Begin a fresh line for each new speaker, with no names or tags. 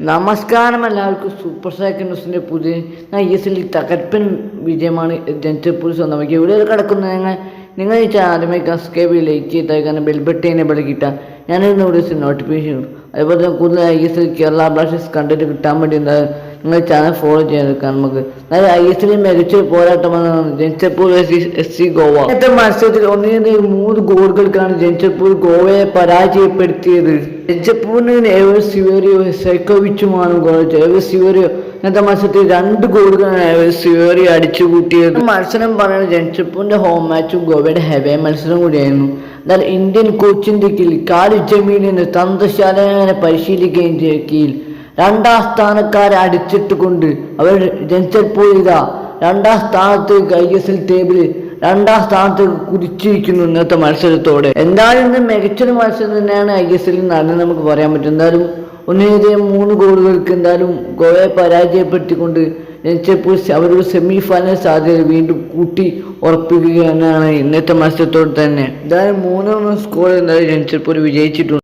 നമസ്കാരം എല്ലാവർക്കും. Super cycle ന്യൂസിന്റെ പുതിയ ഐ എസ് എല്ലിൽ തകർപ്പൻ വിജയമാണ്. ജനിച്ചപ്പോൾ സ്വന്തമാക്കി. ഇവിടെ കിടക്കുന്ന നിങ്ങൾ നിങ്ങൾ ഈ ചാനൽ ആദ്യമായി സബ്സ്ക്രൈബ് ലൈക്ക് ചെയ്തേക്കാൻ ബെൽബട്ടേനെ ബലക്കിട്ട ഞാനിരുന്ന വീഡിയോസ് നോട്ടിഫിക്കേഷൻ അതുപോലെ തന്നെ കൂടുതൽ I S L Kerala Blasters കണ്ടിട്ട് കിട്ടാൻ വേണ്ടി എന്താ നിങ്ങൾ ചാനൽ ഫോളോ ചെയ്യാൻ നിൽക്കാം നമുക്ക് നല്ല ഐ എസ് എല്ലിൽ മികച്ച ഒരു പോരാട്ടമാണ് ജംഷഡ്പൂർ എസ് സി ഗോവ. ഇന്നത്തെ മത്സരത്തിൽ ഒന്നിനെ മൂന്ന് ഗോളുകൾക്കാണ് ജംഷഡ്പൂർ ഗോവയെ പരാജയപ്പെടുത്തിയത്. ജംഷഡ്പൂരിന് എവർ സിവേറിയോ സൈക്കോവിച്ചുമാണ് ഗോൾ എവർ സിവേറിയോ ഇന്നത്തെ മത്സരത്തിൽ രണ്ട് ഗോളുകളാണ് എവർ സിവേറിയോ അടിച്ചു കൂട്ടിയത് മത്സരം പറയുന്നത് ജംഷഡ്പൂരിന്റെ ഹോം മാച്ചും ഗോവയുടെ ഹെവേ മത്സരം കൂടിയായിരുന്നു. എന്നാൽ ഇന്ത്യൻ കോച്ചിന്റെ കീഴിൽ കാലി ജമീലിന് തന്ത്രശാലനെ പരിശീലിക്കുകയും ചെയ്ത കീഴിൽ രണ്ടാം സ്ഥാനക്കാരെ അടിച്ചിട്ട് കൊണ്ട് അവർ ജനിച്ചപ്പോൾ ഇതാ രണ്ടാം സ്ഥാനത്ത് ഐ എസ് എൽ ടേബിളിൽ രണ്ടാം സ്ഥാനത്ത് കുതിച്ചിരിക്കുന്നു ഇന്നത്തെ മത്സരത്തോടെ. എന്തായാലും ഇന്ന് മികച്ചൊരു മത്സരം തന്നെയാണ് ഐ എസ് എല്ലിൽ നടന്നത് നമുക്ക് പറയാൻ പറ്റും. എന്തായാലും ഒന്നിനെതിരെ മൂന്ന് ഗോളുകൾക്ക് എന്തായാലും ഗോവയെ പരാജയപ്പെടുത്തിക്കൊണ്ട് ജനിച്ചപ്പോൾ അവരുടെ സെമി ഫൈനൽ സാധ്യത വീണ്ടും കൂട്ടി ഉറപ്പിക്കുക ഉറപ്പിക്കുകയാണ് ഇന്നത്തെ മത്സരത്തോടെ തന്നെ. എന്തായാലും മൂന്നോ സ്കോർ എന്തായാലും ജനിച്ചപ്പോൾ വിജയിച്ചിട്ടുണ്ട്.